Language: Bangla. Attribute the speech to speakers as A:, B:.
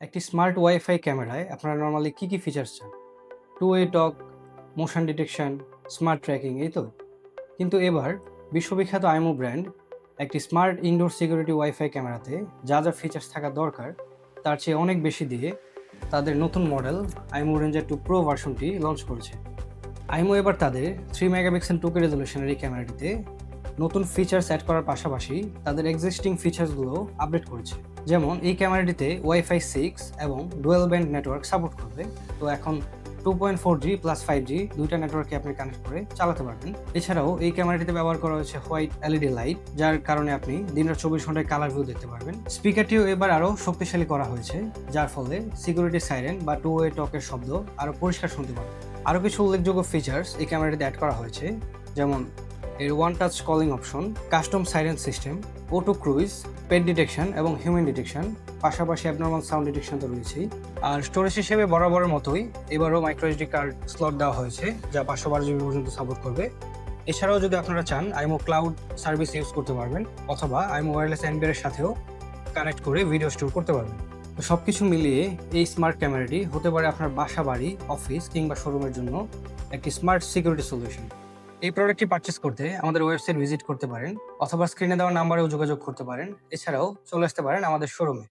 A: একটি স্মার্ট ওয়াইফাই ক্যামেরায় আপনারা নর্মালি কী কী ফিচার্স চান? Two way talk motion detection smart tracking এই তো? কিন্তু এবার বিশ্ববিখ্যাত আইমো ব্র্যান্ড একটি স্মার্ট ইনডোর সিকিউরিটি ওয়াইফাই ক্যামেরাতে যা যা ফিচার্স থাকা দরকার, তার চেয়ে অনেক বেশি দিয়ে তাদের নতুন model Imou ranger two pro ভার্সনটি launch করেছে। আইমো এবার তাদের থ্রি মেগাপিক্সেল টুকে রেজলিউশনের এই ক্যামেরাটিতে নতুন ফিচার্স অ্যাড করার পাশাপাশি তাদের এক্সিস্টিং ফিচার্সগুলো আপডেট করেছে। যেমন এই ক্যামেরাটিতে ওয়াইফাই সিক্স এবং ডুয়েল ব্যান্ড নেটওয়ার্ক সাপোর্ট করবে। তো এখন two point four G plus five G দুইটা নেটওয়ার্কে আপনি কানেক্ট করে চালাতে পারবেন। এছাড়াও এই ক্যামেরাটিতে ব্যবহার করা হয়েছে হোয়াইট এলইডি লাইট, যার কারণে আপনি দিনের চব্বিশ ঘন্টায় কালার ভিউ দেখতে পারবেন। স্পিকারটিও এবার আরও শক্তিশালী করা হয়েছে, যার ফলে সিকিউরিটি সাইরেন বা টু ওয়ে টকের শব্দ আরও পরিষ্কার শুনতে পারবেন আরও কিছু উল্লেখযোগ্য ফিচার্স এই ক্যামেরাটিতে অ্যাড করা হয়েছে, যেমন এর one touch calling option custom siren system auto cruise pet detection এবং হিউম্যান ডিটেকশন পাশাপাশি অ্যাবনর্মাল সাউন্ড ডিটেকশন তো রয়েছেই। আর স্টোরেজ হিসেবে বরাবরের মতোই এবারও মাইক্রো এসডি কার্ড স্লট দেওয়া হয়েছে, যা পাঁচশো বারো জিবি পর্যন্ত সাপোর্ট করবে। এছাড়াও যদি আপনারা চান আইমো ক্লাউড সার্ভিস ইউজ করতে পারবেন, অথবা আইমো ওয়্যারলেস এনবিআর সাথেও কানেক্ট করে ভিডিও স্টোর করতে পারবেন। তো সব কিছু মিলিয়ে এই স্মার্ট ক্যামেরাটি হতে পারে আপনার বাসা, বাড়ি অফিস কিংবা শোরুমের জন্য একটি স্মার্ট সিকিউরিটি সলিউশন এই প্রোডাক্টটি পারচেস করতে আমাদের ওয়েবসাইট ভিজিট করতে পারেন, অথবা স্ক্রিনে দেওয়া নাম্বারেও যোগাযোগ করতে পারেন। এছাড়াও চলে আসতে পারেন আমাদের শোরুমে